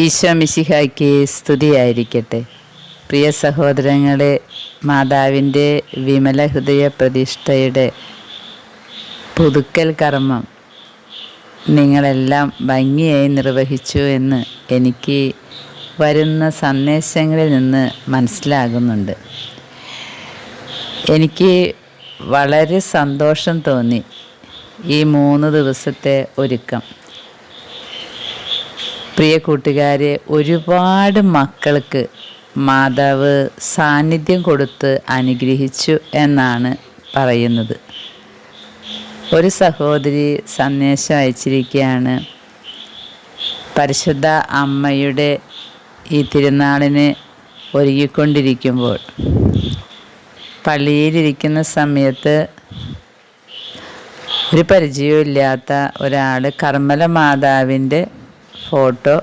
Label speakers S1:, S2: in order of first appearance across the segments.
S1: ഈശോ മിശിഹായ്ക്ക് സ്തുതിയായിരിക്കട്ടെ. പ്രിയ സഹോദരങ്ങളെ മാതാവിന്റെ വിമല ഹൃദയ പ്രതിഷ്ഠയുടെ പുതുക്കൽ കർമ്മം നിങ്ങളെല്ലാം ഭംഗിയായി നിർവഹിച്ചു എന്ന് എനിക്ക് വരുന്ന സന്ദേശങ്ങളിൽ നിന്ന് മനസ്സിലാകുന്നുണ്ട്. എനിക്ക് വളരെ സന്തോഷം തോന്നി ഈ മൂന്ന് ദിവസത്തെ ഒരുക്കം. പ്രിയ കൂട്ടുകാരെ ഒരുപാട് മക്കൾക്ക് മാതാവ് സാന്നിധ്യം കൊടുത്ത് അനുഗ്രഹിച്ചു എന്നാണ് പറയുന്നത്. ഒരു സഹോദരി സന്ദേശം അയച്ചിരിക്കുകയാണ് പരിശുദ്ധ അമ്മയുടെ ഈ തിരുനാളിന് ഒരുങ്ങിക്കൊണ്ടിരിക്കുമ്പോൾ പള്ളിയിലിരിക്കുന്ന സമയത്ത് ഒരു പരിചയമില്ലാത്ത ഒരാൾ കർമ്മല മാതാവിന്റെ ഫോട്ടോ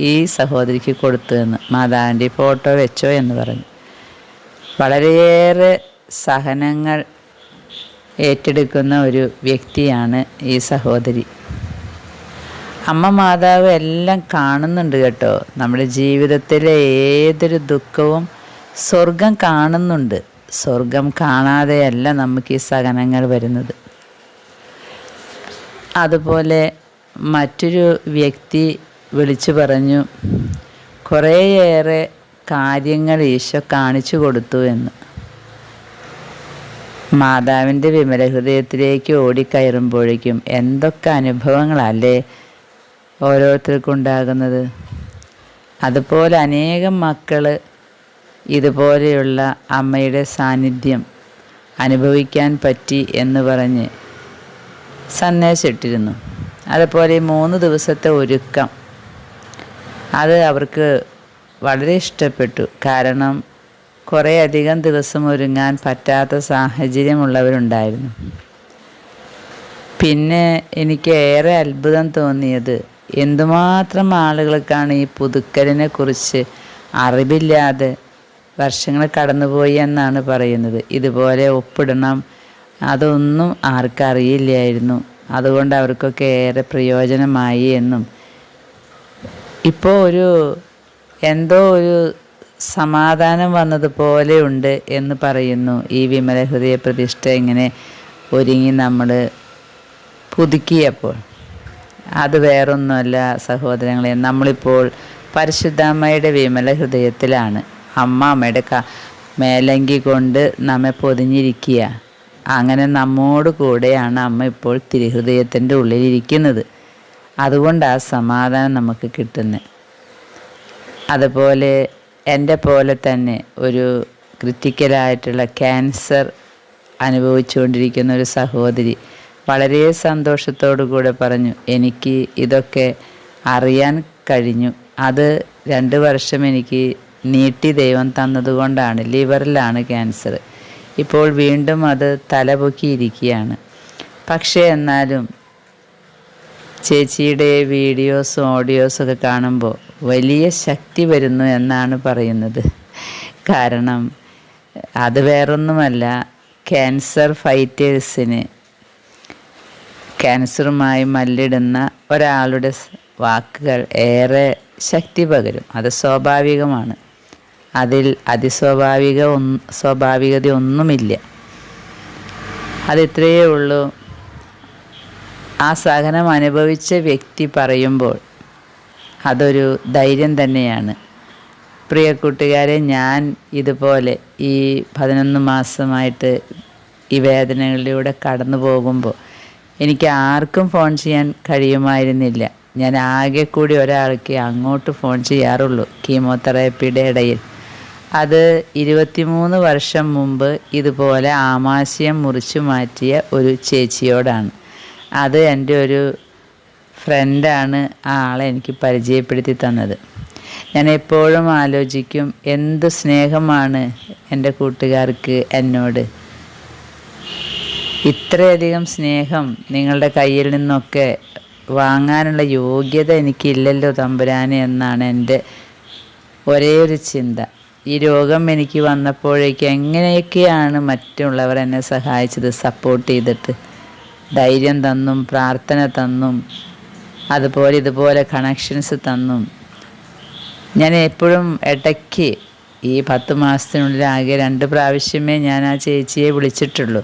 S1: ഈ സഹോദരിക്ക് കൊടുത്തു എന്ന് മാതാവിന്റെ ഫോട്ടോ വെച്ചോ എന്ന് പറഞ്ഞു. വളരെയേറെ സഹനങ്ങൾ ഏറ്റെടുക്കുന്ന ഒരു വ്യക്തിയാണ് ഈ സഹോദരി. അമ്മ മാതാവ് എല്ലാം കാണുന്നുണ്ട് കേട്ടോ. നമ്മുടെ ജീവിതത്തിലെ ഏതൊരു ദുഃഖവും സ്വർഗം കാണുന്നുണ്ട്. സ്വർഗം കാണാതെയല്ല നമുക്ക് ഈ സഹനങ്ങൾ വരുന്നത്. അതുപോലെ മറ്റൊരു വ്യക്തി വിളിച്ചു പറഞ്ഞു കുറേയേറെ കാര്യങ്ങൾ ഈശോ കാണിച്ചു കൊടുത്തു എന്ന്. മാതാവിന്റെ വിമല ഹൃദയത്തിലേക്ക് ഓടിക്കയറുമ്പോഴേക്കും എന്തൊക്കെ അനുഭവങ്ങളല്ലേ ഓരോരുത്തർക്കും ഉണ്ടാകുന്നത് അതുപോലെ അനേകം മക്കൾ ഇതുപോലെയുള്ള അമ്മയുടെ സാന്നിധ്യം അനുഭവിക്കാൻ പറ്റി എന്ന് പറഞ്ഞ് സന്ദേശിട്ടിരുന്നു അതുപോലെ മൂന്ന് ദിവസത്തെ ഒരുക്കം. അത് അവർക്ക് വളരെ ഇഷ്ടപ്പെട്ടു. കാരണം കുറേ അധികം ദിവസം ഒരുങ്ങാൻ പറ്റാത്ത സാഹചര്യമുള്ളവരുണ്ടായിരുന്നു. പിന്നെ എനിക്ക് ഏറെ അത്ഭുതം തോന്നിയത് എന്തുമാത്രം ആളുകൾക്കാണ് ഈ പുതുക്കലിനെ കുറിച്ച് അറിവില്ലാതെ വർഷങ്ങൾ കടന്നുപോയി എന്നാണ് പറയുന്നത്. ഇതുപോലെ ഒപ്പിടണം അതൊന്നും ആർക്കറിയില്ലായിരുന്നു. അതുകൊണ്ട് അവർക്കൊക്കെ ഏറെ പ്രയോജനമായി എന്നും. ഇപ്പോൾ ഒരു എന്തോ ഒരു സമാധാനം വന്നതുപോലെ ഉണ്ട് എന്ന് പറയുന്നു. ഈ വിമല ഹൃദയ പ്രതിഷ്ഠ ഇങ്ങനെ ഒരുങ്ങി നമ്മൾ പുതുക്കിയപ്പോൾ. അത് വേറൊന്നുമല്ല സഹോദരങ്ങളെ നമ്മളിപ്പോൾ പരിശുദ്ധമ്മയുടെ വിമല ഹൃദയത്തിലാണ്. അമ്മ അമ്മയുടെ ക മേലങ്കി കൊണ്ട് നമ്മെ പൊതിഞ്ഞിരിക്കുക. അങ്ങനെ നമ്മോട് കൂടെയാണ് അമ്മ ഇപ്പോൾ തിരുഹൃദയത്തിന്റെ ഉള്ളിലിരിക്കുന്നത്. അതുകൊണ്ട് ആ സമാധാനം നമുക്ക് കിട്ടുന്നത് അതുപോലെ എന്റെ പോലെ തന്നെ ഒരു ക്രിറ്റിക്കലായിട്ടുള്ള ക്യാൻസർ അനുഭവിച്ചുകൊണ്ടിരിക്കുന്ന ഒരു സഹോദരി വളരെ സന്തോഷത്തോടു കൂടെ പറഞ്ഞു എനിക്ക് ഇതൊക്കെ അറിയാൻ കഴിഞ്ഞു. അത് രണ്ട് വർഷം എനിക്ക് നീട്ടി ദൈവം തന്നതുകൊണ്ടാണ് ലിവറിലാണ് ക്യാൻസർ. ഇപ്പോൾ വീണ്ടും അത് തലപൊക്കിയിരിക്കുകയാണ്. പക്ഷേ എന്നാലും ചേച്ചിയുടെ വീഡിയോസും ഓഡിയോസും ഒക്കെ കാണുമ്പോൾ വലിയ ശക്തി വരുന്നു എന്നാണ് പറയുന്നത്. കാരണം അത് വേറൊന്നുമല്ല ക്യാൻസർ ഫൈറ്റേഴ്സിന് ക്യാൻസറുമായി മല്ലിടുന്ന ഒരാളുടെ വാക്കുകൾ ഏറെ ശക്തി പകരും. അത് സ്വാഭാവികമാണ്. അതിൽ അതിസ്വാഭാവിക സ്വാഭാവികത ഒന്നുമില്ല. അതിത്രയേ ഉള്ളൂ. ആ സഹനം അനുഭവിച്ച വ്യക്തി പറയുമ്പോൾ അതൊരു ധൈര്യം തന്നെയാണ്. പ്രിയ കൂട്ടുകാരെ ഞാൻ ഇതുപോലെ ഈ പതിനൊന്ന് മാസമായിട്ട് ഈ വേദനകളിലൂടെ കടന്നു പോകുമ്പോൾ എനിക്ക് ആർക്കും ഫോൺ ചെയ്യാൻ കഴിയുമായിരുന്നില്ല. ഞാൻ ആകെ കൂടി ഒരാൾക്ക് അങ്ങോട്ട് ഫോൺ ചെയ്യാറുള്ളൂ. കീമോതെറാപ്പിയുടെ ഇടയിൽ. അത് ഇരുപത്തിമൂന്ന് വർഷം മുമ്പ് ഇതുപോലെ ആമാശയം മുറിച്ചു മാറ്റിയ ഒരു ചേച്ചിയോടാണ്. അത് എന്റെ ഒരു ഫ്രണ്ടാണ് ആ ആളെ എനിക്ക് പരിചയപ്പെടുത്തി തന്നത്. ഞാൻ എപ്പോഴും ആലോചിക്കും എന്ത് സ്നേഹമാണ് എന്റെ കൂട്ടുകാർക്ക് എന്നോട്. ഇത്രയധികം സ്നേഹം നിങ്ങളുടെ കയ്യിൽ നിന്നൊക്കെ വാങ്ങാനുള്ള യോഗ്യത എനിക്കില്ലല്ലോ തമ്പുരാനെ എന്നാണ് എന്റെ ഒരേ ഒരു ചിന്ത. ഈ രോഗം എനിക്ക് വന്നപ്പോഴേക്ക് എങ്ങനെയൊക്കെയാണ് മറ്റുള്ളവർ എന്നെ സഹായിച്ചത് സപ്പോർട്ട് ചെയ്തിട്ട്? ധൈര്യം തന്നും പ്രാർത്ഥന തന്നും അതുപോലെ ഇതുപോലെ കണക്ഷൻസ് തന്നും. ഞാൻ എപ്പോഴും ഇടയ്ക്ക് ഈ പത്ത് മാസത്തിനുള്ളിൽ ആകെ രണ്ട് പ്രാവശ്യമേ ഞാൻ ആ ചേച്ചിയെ വിളിച്ചിട്ടുള്ളൂ.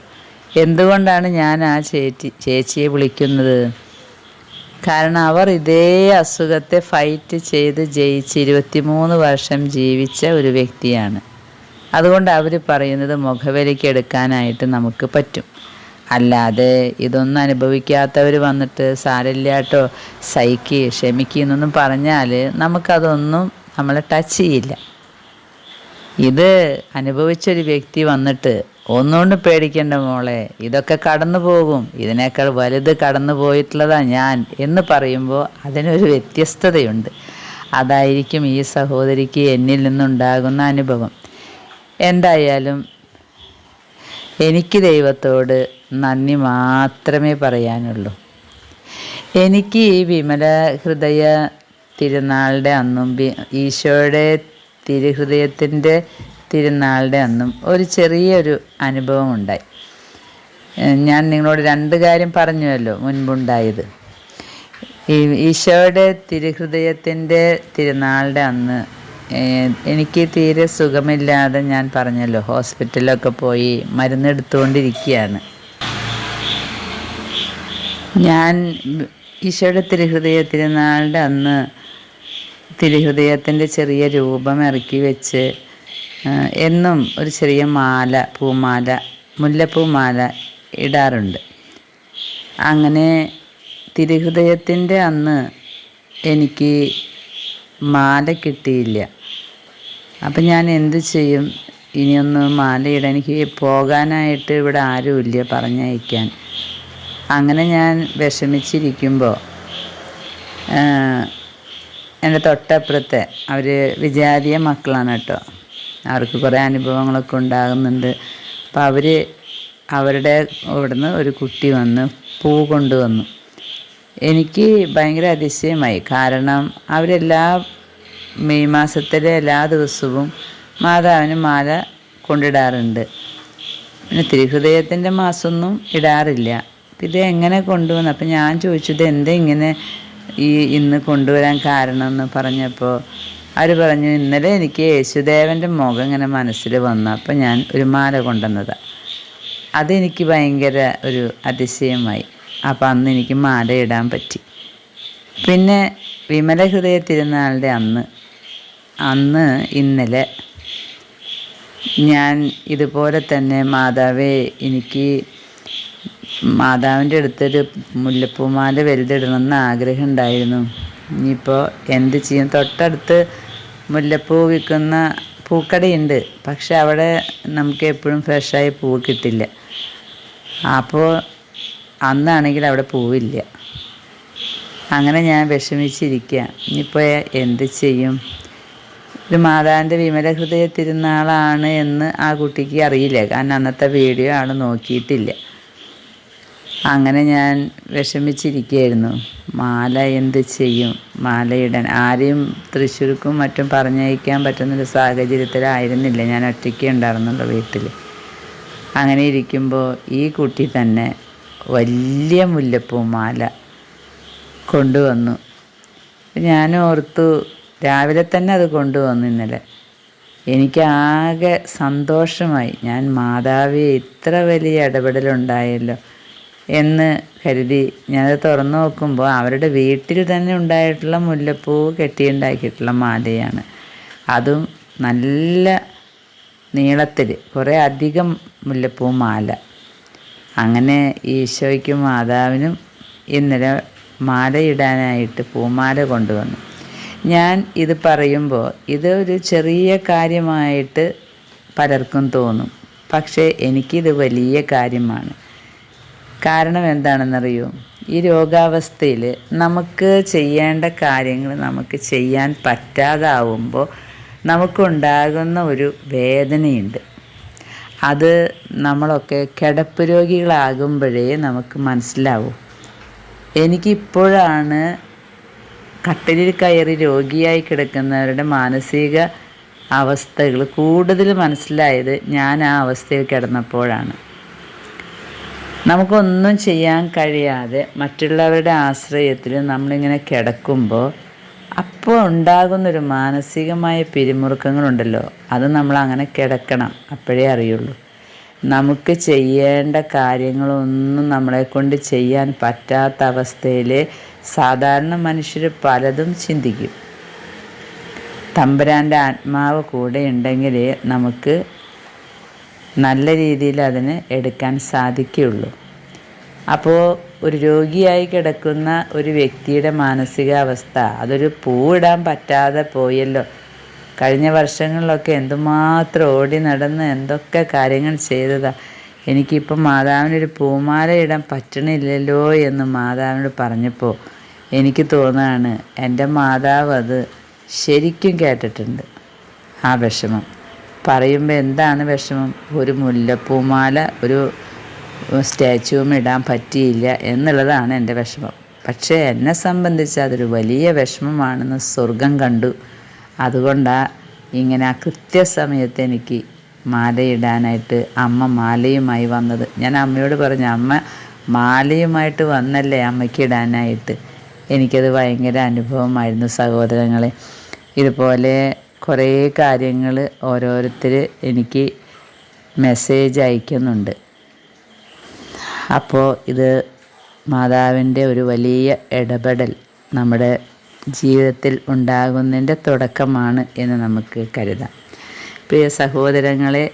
S1: എന്തുകൊണ്ടാണ് ഞാൻ ആ ചേച്ചി ചേച്ചിയെ വിളിക്കുന്നത്? കാരണം അവർ ഇതേ അസുഖത്തെ ഫൈറ്റ് ചെയ്ത് ജയിച്ച് ഇരുപത്തിമൂന്ന് വർഷം ജീവിച്ച ഒരു വ്യക്തിയാണ്. അതുകൊണ്ട് അവർ പറയുന്നത് മുഖവിലയ്ക്ക് എടുക്കാനായിട്ട് നമുക്ക് പറ്റും. അല്ലാതെ ഇതൊന്നും അനുഭവിക്കാത്തവർ വന്നിട്ട് സാരില്ലാട്ടോ സഹിക്ക് ക്ഷമിക്കുന്നൊന്നും പറഞ്ഞാൽ നമുക്കതൊന്നും നമ്മളെ ടച്ച് ചെയ്യില്ല. ഇത് അനുഭവിച്ചൊരു വ്യക്തി വന്നിട്ട് ഒന്നുകൊണ്ടും പേടിക്കേണ്ട മോളെ ഇതൊക്കെ കടന്നു പോകും. ഇതിനേക്കാൾ വലുത് കടന്നു പോയിട്ടുള്ളതാ ഞാൻ എന്ന് പറയുമ്പോൾ അതിനൊരു വ്യത്യസ്തതയുണ്ട്. അതായിരിക്കും ഈ സഹോദരിക്ക് എന്നിൽ നിന്നുണ്ടാകുന്ന അനുഭവം. എന്തായാലും എനിക്ക് ദൈവത്തോട് നന്ദി മാത്രമേ പറയാനുള്ളൂ. എനിക്ക് ഈ വിമല ഹൃദയ തിരുനാളുടെ അന്നും ഈശോയുടെ തിരുഹൃദയത്തിന്റെ തിരുനാളുടെ അന്നും ഒരു ചെറിയൊരു അനുഭവം ഉണ്ടായി ഞാൻ നിങ്ങളോട് രണ്ട് കാര്യം പറഞ്ഞുവല്ലോ മുൻപുണ്ടായത്. ഈ ഈശോയുടെ തിരുഹൃദയത്തിന്റെ തിരുനാളുടെ അന്ന് എനിക്ക് തീരെ സുഖമില്ലാതെ ഞാൻ പറഞ്ഞല്ലോ ഹോസ്പിറ്റലിലൊക്കെ പോയി മരുന്നെടുത്തുകൊണ്ടിരിക്കുകയാണ്. ഞാൻ ഈശോയുടെ തിരുഹൃദയ തിരുനാളുടെ അന്ന് തിരുഹൃദയത്തിന്റെ ചെറിയ രൂപം ഇറക്കി വെച്ച് എന്നും ഒരു ചെറിയ മാല പൂമാല മുല്ലപ്പൂമാല ഇടാറുണ്ട്. അങ്ങനെ തിരുഹൃദയത്തിന്റെ അന്ന് എനിക്ക് മാല കിട്ടിയില്ല. അപ്പം ഞാൻ എന്ത് ചെയ്യും? ഇനിയൊന്ന് മാലയിടാൻ എനിക്ക് പോകാനായിട്ട് ഇവിടെ ആരുമില്ല പറഞ്ഞയക്കാൻ. അങ്ങനെ ഞാൻ വിഷമിച്ചിരിക്കുമ്പോൾ എന്റെ തൊട്ടപ്പുറത്തെ അവർ വിചാരിയ മക്കളാണ് കേട്ടോ. അവർക്ക് കുറേ അനുഭവങ്ങളൊക്കെ ഉണ്ടാകുന്നുണ്ട്. അപ്പോൾ അവർ അവരുടെ ഇവിടുന്ന് ഒരു കുട്ടി വന്ന് പൂ കൊണ്ടുവന്നു. എനിക്ക് ഭയങ്കര അതിശയമായി. കാരണം അവരെല്ലാ മെയ് മാസത്തിലെ എല്ലാ ദിവസവും മാതാവിന് മാല കൊണ്ടിടാറുണ്ട്. പിന്നെ തിരുഹൃദയത്തിന്റെ മാസമൊന്നും ഇടാറില്ല. ഇത് എങ്ങനെ കൊണ്ടുവന്നു? അപ്പം ഞാൻ ചോദിച്ചത് എന്താ ഇങ്ങനെ ഈ ഇന്ന് കൊണ്ടുവരാൻ കാരണം? എന്ന് പറഞ്ഞപ്പോൾ അവർ പറഞ്ഞു ഇന്നലെ എനിക്ക് യേശുദേവന്റെ മുഖം ഇങ്ങനെ മനസ്സിൽ വന്നു അപ്പം ഞാൻ ഒരു മാല കൊണ്ടുവന്നതാണ് അതെനിക്ക് ഭയങ്കര ഒരു അതിശയമായി. അപ്പം അന്ന് എനിക്ക് മാല ഇടാൻ പറ്റി. പിന്നെ വിമല ഹൃദയ തിരുനാളിന്റെ അന്ന് അന്ന് ഇന്നലെ ഞാൻ ഇതുപോലെ തന്നെ മാതാവേ എനിക്ക് മാതാവിന്റെ അടുത്തൊരു മുല്ലപ്പൂമാല വലുതിടണമെന്ന് ആഗ്രഹം ഉണ്ടായിരുന്നു. ഇനിയിപ്പോൾ എന്ത് ചെയ്യും? തൊട്ടടുത്ത് മുല്ലപ്പൂ വിൽക്കുന്ന പൂക്കടയുണ്ട്. പക്ഷെ അവിടെ നമുക്ക് എപ്പോഴും ഫ്രഷായ പൂ കിട്ടില്ല. അപ്പോൾ അന്നാണെങ്കിൽ അവിടെ പൂവില്ല. അങ്ങനെ ഞാൻ വിഷമിച്ചിരിക്കുക ഇനിയിപ്പോൾ എന്ത് ചെയ്യും? ഇത് മാതാവിന്റെ വിമല ഹൃദയ തിരുനാളാണ് എന്ന് ആ കുട്ടിക്ക് അറിയില്ല. കാരണം അന്നത്തെ വീഡിയോ ആണ് നോക്കിയിട്ടില്ല. അങ്ങനെ ഞാൻ വിഷമിച്ചിരിക്കുകയായിരുന്നു. മാല എന്ത് ചെയ്യും? മാലയിടാൻ ആരെയും തൃശ്ശൂർക്കും മറ്റും പറഞ്ഞയക്കാൻ പറ്റുന്നൊരു സാഹചര്യത്തിലായിരുന്നില്ല. ഞാൻ ഒറ്റയ്ക്ക് ഉണ്ടായിരുന്നുള്ളൂ വീട്ടിൽ അങ്ങനെ ഇരിക്കുമ്പോൾ ഈ കുട്ടി തന്നെ വലിയ മുല്ലപ്പൂ മാല കൊണ്ടുവന്നു. ഞാൻ ഓർത്തു രാവിലെ തന്നെ അത് കൊണ്ടുവന്നു ഇന്നലെ. എനിക്ക് ആകെ സന്തോഷമായി. ഞാൻ മാതാവിയെ ഇത്ര വലിയ ഇടപെടലുണ്ടായല്ലോ. എന്ന് കരുതി ഞാനത് തുറന്നു നോക്കുമ്പോൾ അവരുടെ വീട്ടിൽ തന്നെ ഉണ്ടായിട്ടുള്ള മുല്ലപ്പൂ കെട്ടിയുണ്ടാക്കിയിട്ടുള്ള മാലയാണ്. അതും നല്ല നീളത്തിൽ കുറേ അധികം മുല്ലപ്പൂ മാല. അങ്ങനെ ഈശോയ്ക്കും മാതാവിനും ഇന്നലെ മാലയിടാനായിട്ട് പൂമാല കൊണ്ടുവന്നു. ഞാൻ ഇത് പറയുമ്പോൾ ഇത് ഒരു ചെറിയ കാര്യമായിട്ട് പലർക്കും തോന്നും. പക്ഷേ എനിക്കിത് വലിയ കാര്യമാണ്. കാരണം എന്താണെന്നറിയോ? ഈ രോഗാവസ്ഥയിൽ നമുക്ക് ചെയ്യേണ്ട കാര്യങ്ങൾ നമുക്ക് ചെയ്യാൻ പറ്റാതാവുമ്പോൾ നമുക്കുണ്ടാകുന്ന ഒരു വേദനയുണ്ട്. അത് നമ്മളൊക്കെ കിടപ്പ് രോഗികളാകുമ്പോഴേ നമുക്ക് മനസ്സിലാവും. എനിക്കിപ്പോഴാണ് കട്ടിലിൽ കയറി രോഗിയായി കിടക്കുന്നവരുടെ മാനസിക അവസ്ഥകൾ കൂടുതൽ മനസ്സിലായത് ഞാൻ ആ അവസ്ഥയിൽ കിടന്നപ്പോഴാണ്. നമുക്കൊന്നും ചെയ്യാൻ കഴിയാതെ മറ്റുള്ളവരുടെ ആശ്രയത്തിൽ നമ്മളിങ്ങനെ കിടക്കുമ്പോൾ അപ്പോൾ ഉണ്ടാകുന്നൊരു മാനസികമായ പിരിമുറുക്കങ്ങളുണ്ടല്ലോ. അത് നമ്മൾ അങ്ങനെ കിടക്കണം അപ്പോഴേ അറിയുള്ളൂ. നമുക്ക് ചെയ്യേണ്ട കാര്യങ്ങളൊന്നും നമ്മളെ കൊണ്ട് ചെയ്യാൻ പറ്റാത്ത അവസ്ഥയിൽ സാധാരണ മനുഷ്യർ പലതും ചിന്തിക്കും. തമ്പുരാന്റെ ആത്മാവ് കൂടെ ഉണ്ടെങ്കിൽ നമുക്ക് നല്ല രീതിയിൽ അതിന് എടുക്കാൻ സാധിക്കുകയുള്ളൂ. അപ്പോൾ ഒരു രോഗിയായി കിടക്കുന്ന ഒരു വ്യക്തിയുടെ മാനസികാവസ്ഥ അതൊരു പൂവിടാൻ പറ്റാതെ പോയല്ലോ. കഴിഞ്ഞ വർഷങ്ങളിലൊക്കെ എന്തുമാത്രം ഓടി നടന്ന് എന്തൊക്കെ കാര്യങ്ങൾ ചെയ്തതാ. എനിക്കിപ്പോൾ മാതാവിനൊരു പൂമാല ഇടാൻ പറ്റണില്ലല്ലോ എന്ന് മാതാവിനോട് പറഞ്ഞപ്പോൾ എനിക്ക് തോന്നുകയാണ് എന്റെ മാതാവ് അത് ശരിക്കും കേട്ടിട്ടുണ്ട്. ആ വിഷമം. പറയുമ്പോൾ എന്താണ് വിഷമം? ഒരു മുല്ലപ്പൂമാല ഒരു സ്റ്റാച്ചുവും ഇടാൻ പറ്റിയില്ല എന്നുള്ളതാണ് എന്റെ വിഷമം. പക്ഷേ എന്നെ സംബന്ധിച്ച് അതൊരു വലിയ വിഷമമാണെന്ന് സ്വർഗം കണ്ടു. അതുകൊണ്ടാണ് ഇങ്ങനെ ആ കൃത്യസമയത്ത് എനിക്ക് മാലയിടാനായിട്ട് അമ്മ മാലയുമായി വന്നത്. ഞാൻ അമ്മയോട് പറഞ്ഞു അമ്മ മാലയുമായിട്ട് വന്നല്ലേ അമ്മയ്ക്ക് ഇടാനായിട്ട്? എനിക്കത് ഭയങ്കര അനുഭവമായിരുന്നു സഹോദരങ്ങളെ. ഇതുപോലെ കുറേ കാര്യങ്ങൾ ഓരോരുത്തർ എനിക്ക് മെസ്സേജ് അയക്കുന്നുണ്ട്. അപ്പോൾ ഇത് മാതാവിന്റെ ഒരു വലിയ ഇടപെടൽ നമ്മുടെ ജീവിതത്തിൽ ഉണ്ടാകുന്നതിന്റെ തുടക്കമാണ് എന്ന് നമുക്ക് കരുതാം. പ്രിയ സഹോദരങ്ങളെ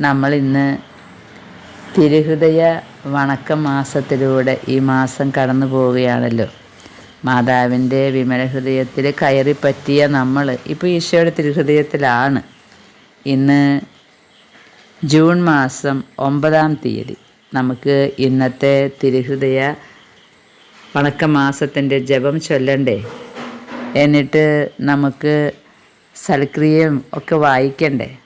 S1: നമ്മൾ ഇന്ന് തിരുഹൃദയ വണക്ക മാസത്തിലൂടെ ഈ മാസം കടന്നു പോവുകയാണല്ലോ. മാതാവിന്റെ വിമല ഹൃദയത്തിൽ കയറി പറ്റിയ നമ്മൾ ഇപ്പോൾ ഈശോയുടെ തിരുഹൃദയത്തിലാണ്. ഇന്ന് ജൂൺ മാസം ഒമ്പതാം തീയതി നമുക്ക് ഇന്നത്തെ തിരുഹൃദയ വണക്കമാസത്തിന്റെ ജപം ചൊല്ലണ്ടേ? എന്നിട്ട് നമുക്ക് സൽക്രിയയും ഒക്കെ വായിക്കണ്ടേ?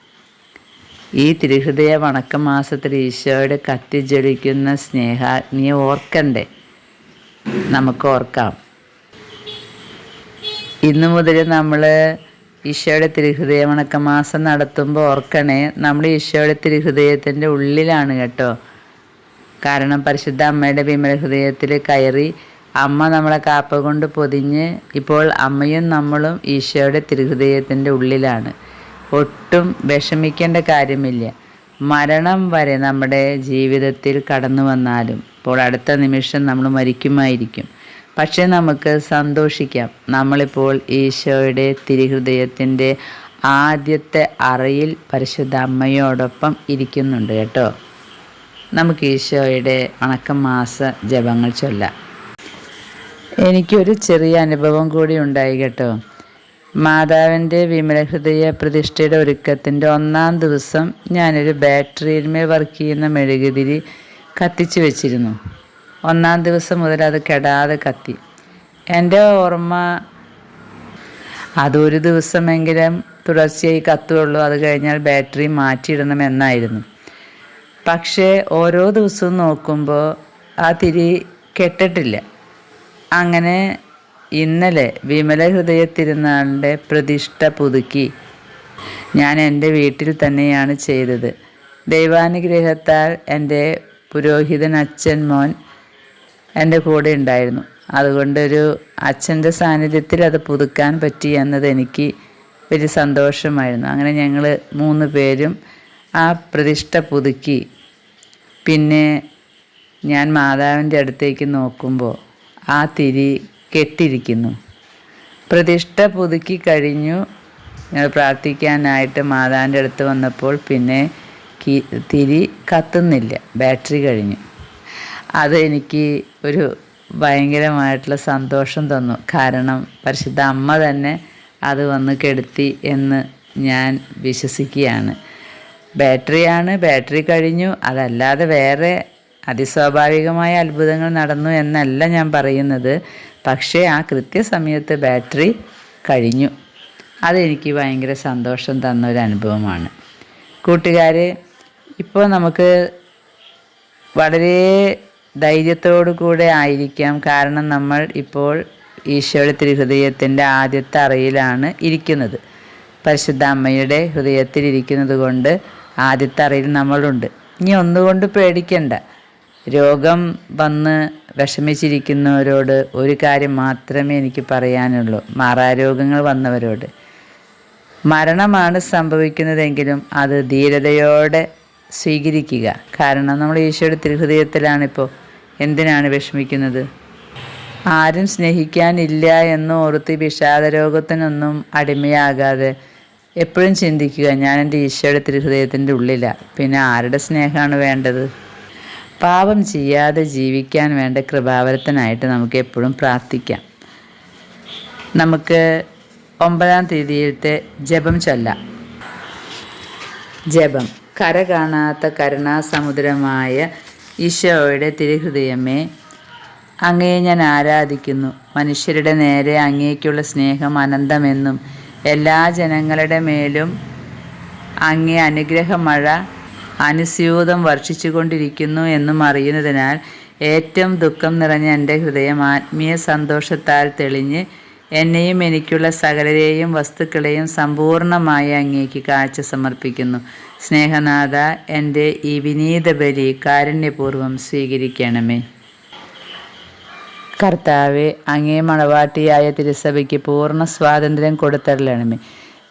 S1: ഈ തിരുഹൃദയ വണക്കമാസത്തിൽ ഈശോയുടെ കത്തിജ്വലിക്കുന്ന സ്നേഹാഗ്നിയെ ഓർക്കണ്ടേ? നമുക്ക് ഓർക്കാം. ഇന്നു മുതൽ നമ്മൾ ഈശോയുടെ തിരുഹൃദയ വണക്കമാസം നടത്തുമ്പോൾ ഓർക്കണേ നമ്മൾ ഈശോയുടെ തിരുഹൃദയത്തിന്റെ ഉള്ളിലാണ് കേട്ടോ. കാരണം പരിശുദ്ധ അമ്മയുടെ വിമല ഹൃദയത്തിൽ കയറി അമ്മ നമ്മളെ കാപ്പ കൊണ്ട് പൊതിഞ്ഞ് ഇപ്പോൾ അമ്മയും നമ്മളും ഈശോയുടെ തിരുഹൃദയത്തിന്റെ ഉള്ളിലാണ്. ഒട്ടും വിഷമിക്കേണ്ട കാര്യമില്ല. മരണം വരെ നമ്മുടെ ജീവിതത്തിൽ കടന്നു വന്നാലും ഇപ്പോൾ അടുത്ത നിമിഷം നമ്മൾ മരിക്കുമായിരിക്കും. പക്ഷേ നമുക്ക് സന്തോഷിക്കാം. നമ്മളിപ്പോൾ ഈശോയുടെ തിരുഹൃദയത്തിന്റെ ആദ്യത്തെ അറയിൽ പരിശുദ്ധ അമ്മയോടൊപ്പം ഇരിക്കുന്നുണ്ട് കേട്ടോ. നമുക്ക് ഈശോയുടെ മാസ ജപങ്ങൾ ചൊല്ലാം. എനിക്കൊരു ചെറിയ അനുഭവം കൂടി ഉണ്ടായി കേട്ടോ. മാതാവിന്റെ വിമലഹൃദയ പ്രതിഷ്ഠയുടെ ഒരുക്കത്തിന്റെ ഒന്നാം ദിവസം ഞാനൊരു ബാറ്ററിയിന്മേൽ വർക്ക് ചെയ്യുന്ന മെഴുകുതിരി കത്തിച്ചു വെച്ചിരുന്നു. ഒന്നാം ദിവസം മുതൽ അത് കെടാതെ കത്തി. എന്റെ ഓർമ്മ അതൊരു ദിവസമെങ്കിലും തുടർച്ചയായി കത്തുള്ളൂ. അത് കഴിഞ്ഞാൽ ബാറ്ററി മാറ്റിയിടണമെന്നായിരുന്നു പക്ഷേ ഓരോ ദിവസവും നോക്കുമ്പോൾ ആ തിരി കെട്ടിട്ടില്ല. അങ്ങനെ ഇന്നലെ വിമല ഹൃദയ തിരുനാളിന്റെ പ്രതിഷ്ഠ പുതുക്കി ഞാൻ എന്റെ വീട്ടിൽ തന്നെയാണ് ചെയ്തത്. ദൈവാനുഗ്രഹത്താൽ എന്റെ പുരോഹിതൻ അച്ഛൻ മോൻ എന്റെ കൂടെ ഉണ്ടായിരുന്നു. അതുകൊണ്ടൊരു അച്ഛന്റെ സാന്നിധ്യത്തിൽ അത് പുതുക്കാൻ പറ്റി എന്നത് എനിക്ക് വലിയ സന്തോഷമായിരുന്നു. അങ്ങനെ ഞങ്ങൾ മൂന്ന് പേരും ആ പ്രതിഷ്ഠ പുതുക്കി. പിന്നെ ഞാൻ മാതാവിന്റെ അടുത്തേക്ക് നോക്കുമ്പോൾ ആ തിരി കെട്ടിരിക്കുന്നു. പ്രതിഷ്ഠ പുതുക്കി കഴിഞ്ഞു. ഞങ്ങൾ പ്രാർത്ഥിക്കാനായിട്ട് മാതാവിന്റെ അടുത്ത് വന്നപ്പോൾ പിന്നെ തിരി കത്തുന്നില്ല. ബാറ്ററി കഴിഞ്ഞു. അത് എനിക്ക് ഒരു ഭയങ്കരമായിട്ടുള്ള സന്തോഷം തന്നു. കാരണം പരിശുദ്ധ അമ്മ തന്നെ അത് വന്ന് കെടുത്തി എന്ന് ഞാൻ വിശ്വസിക്കുകയാണ്. ബാറ്ററിയാണ് ബാറ്ററി കഴിഞ്ഞു. അതല്ലാതെ വേറെ അതിസ്വാഭാവികമായ അത്ഭുതങ്ങൾ നടന്നു എന്നല്ല ഞാൻ പറയുന്നത്. പക്ഷേ ആ കൃത്യസമയത്ത് ബാറ്ററി കഴിഞ്ഞു. അതെനിക്ക് ഭയങ്കര സന്തോഷം തന്ന ഒരു അനുഭവമാണ്. കൂട്ടുകാരെ ഇപ്പോൾ നമുക്ക് വളരെ ധൈര്യത്തോടു കൂടെ ആയിരിക്കാം. കാരണം നമ്മൾ ഇപ്പോൾ ഈശോയുടെ തിരുഹൃദയത്തിന്റെ ആദ്യത്തെ അറയിലാണ് ഇരിക്കുന്നത്. പരിശുദ്ധ അമ്മയുടെ ഹൃദയത്തിൽ ഇരിക്കുന്നത് കൊണ്ട് ആദ്യത്തെ അറയിൽ നമ്മളുണ്ട്. ഇനി ഒന്നുകൊണ്ട് പേടിക്കണ്ട. രോഗം വന്ന് വിഷമിച്ചിരിക്കുന്നവരോട് ഒരു കാര്യം മാത്രമേ എനിക്ക് പറയാനുള്ളൂ. മാറാരോഗങ്ങൾ വന്നവരോട്. മരണമാണ് സംഭവിക്കുന്നതെങ്കിലും അത് ധീരതയോടെ സ്വീകരിക്കുക. കാരണം നമ്മൾ ഈശോയുടെ തിരുഹൃദയത്തിലാണിപ്പോൾ എന്തിനാണ് വിഷമിക്കുന്നത്? ആരും സ്നേഹിക്കാനില്ല എന്ന് ഓർത്ത് വിഷാദരോഗത്തിനൊന്നും അടിമയാകാതെ എപ്പോഴും ചിന്തിക്കുക. ഞാൻ എന്റെ ഈശോയുടെ തിരുഹൃദയത്തിന്റെ ഉള്ളിലാണ് പിന്നെ ആരുടെ സ്നേഹമാണ് വേണ്ടത്? പാപം ചെയ്യാതെ ജീവിക്കാൻ വേണ്ട കൃപാവരത്തിനായിട്ട് നമുക്ക് എപ്പോഴും പ്രാർത്ഥിക്കാം. നമുക്ക് ഒമ്പതാം തീയതിയിലത്തെ ജപം ചൊല്ലാം. ജപം. കര കാണാത്ത കരുണാസമുദ്രമായ ഈശോയുടെ തിരുഹൃദയമേ അങ്ങയെ ഞാൻ ആരാധിക്കുന്നു. മനുഷ്യരുടെ നേരെ അങ്ങേക്കുള്ള സ്നേഹം അനന്തമെന്നും എല്ലാ ജനങ്ങളുടെ മേലും അങ്ങേ അനുഗ്രഹമഴ അനുസ്യൂതം വർഷിച്ചുകൊണ്ടിരിക്കുന്നു എന്നും അറിയുന്നതിനാൽ ഏറ്റവും ദുഃഖം നിറഞ്ഞ എന്റെ ഹൃദയം ആത്മീയ സന്തോഷത്താൽ തെളിഞ്ഞ് എന്നെയും എനിക്കുള്ള സകലരെയും വസ്തുക്കളെയും സമ്പൂർണമായി അങ്ങേക്ക് കാഴ്ച സമർപ്പിക്കുന്നു. സ്നേഹനാഥ എന്റെ ഈ വിനീത ബലി കാരുണ്യപൂർവം സ്വീകരിക്കണമേ. കർത്താവെ അങ്ങേ മണവാട്ടിയായ തിരുസഭയ്ക്ക് പൂർണ സ്വാതന്ത്ര്യം കൊടുത്തരലണമേ.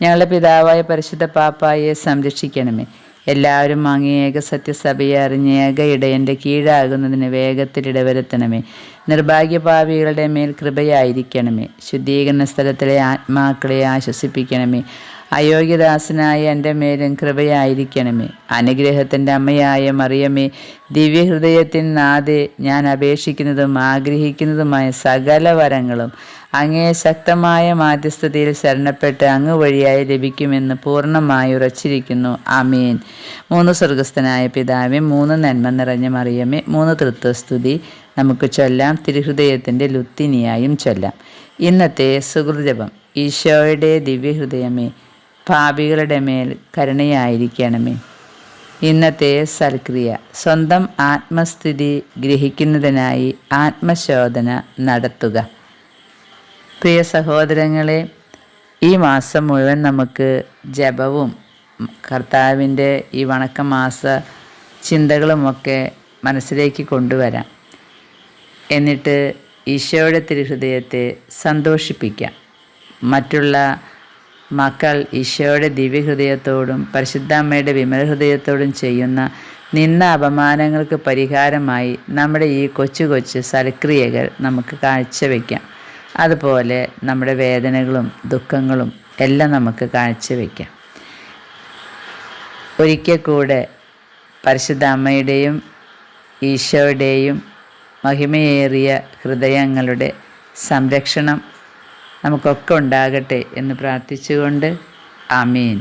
S1: ഞങ്ങളുടെ പിതാവായ പരിശുദ്ധ പാപ്പായെ സംരക്ഷിക്കണമേ. എല്ലാവരും അങ്ങേ ഏക സത്യസഭയെ അറിഞ്ഞ് ഏക ഇടയന്റെ കീഴാകുന്നതിന് വേഗത്തിൽ ഇടവരുത്തണമേ. നിർഭാഗ്യപാപികളുടെ മേൽ കൃപയായിരിക്കണമേ. ശുദ്ധീകരണ സ്ഥലത്തിലെ ആത്മാക്കളെ ആശ്വസിപ്പിക്കണമേ. അയോഗ്യദാസനായ എന്റെ മേലും കൃപയായിരിക്കണമേ. അനുഗ്രഹത്തിന്റെ അമ്മയായ മറിയമേ ദിവ്യഹൃദയത്തിൻ നാഥെ ഞാൻ അപേക്ഷിക്കുന്നതും ആഗ്രഹിക്കുന്നതുമായ സകല വരങ്ങളും അങ്ങേ ശക്തമായ മാധ്യസ്ഥതയിൽ ശരണപ്പെട്ട് അങ്ങ് വഴിയായി ലഭിക്കുമെന്ന് പൂർണമായി ഉറച്ചിരിക്കുന്നു. അമീൻ മൂന്ന് സ്വർഗസ്ഥനായ പിതാവേ മൂന്ന് നന്മ നിറഞ്ഞ മറിയമേ മൂന്ന് തൃത്വസ്തുതി നമുക്ക് ചൊല്ലാം തിരുഹൃദയത്തിന്റെ ലുത്തിനിയായും ചൊല്ലാം. ഇന്നത്തെ സുഹൃജപം ഈശോയുടെ ദിവ്യഹൃദയമേ പാപികളുടെ മേൽ കരുണയായിരിക്കണമേ. ഇന്നത്തെ സൽക്രിയ സ്വന്തം ആത്മസ്ഥിതി ഗ്രഹിക്കുന്നതിനായി ആത്മശോധന നടത്തുക. പ്രിയ സഹോദരങ്ങളെ ഈ മാസം മുഴുവൻ നമുക്ക് ജപവും കർത്താവിന്റെ ഈ വണക്കമാസ ചിന്തകളുമൊക്കെ മനസ്സിലേക്ക് കൊണ്ടുവരാം. എന്നിട്ട് ഈശോയുടെ തിരുഹൃദയത്തെ സന്തോഷിപ്പിക്കാം. മറ്റുള്ള മക്കൾ ഈശോയുടെ ദിവ്യഹൃദയത്തോടും പരിശുദ്ധാമ്മയുടെ വിമലഹൃദയത്തോടും ചെയ്യുന്ന നിന്ന അപമാനങ്ങൾക്ക് പരിഹാരമായി നമ്മുടെ ഈ കൊച്ചു കൊച്ചു സൽക്രിയകൾ നമുക്ക് കാഴ്ചവെക്കാം. അതുപോലെ നമ്മുടെ വേദനകളും ദുഃഖങ്ങളും എല്ലാം നമുക്ക് കാഴ്ചവെക്കാം. ഒരിക്കൽ കൂടെ പരിശുദ്ധ അമ്മയുടെയും ഈശോയുടെയും മഹിമയേറിയ ഹൃദയങ്ങളുടെ സംരക്ഷണം നമുക്കൊക്കെ ഉണ്ടാകട്ടെ എന്ന് പ്രാർത്ഥിച്ചുകൊണ്ട് ആമീൻ.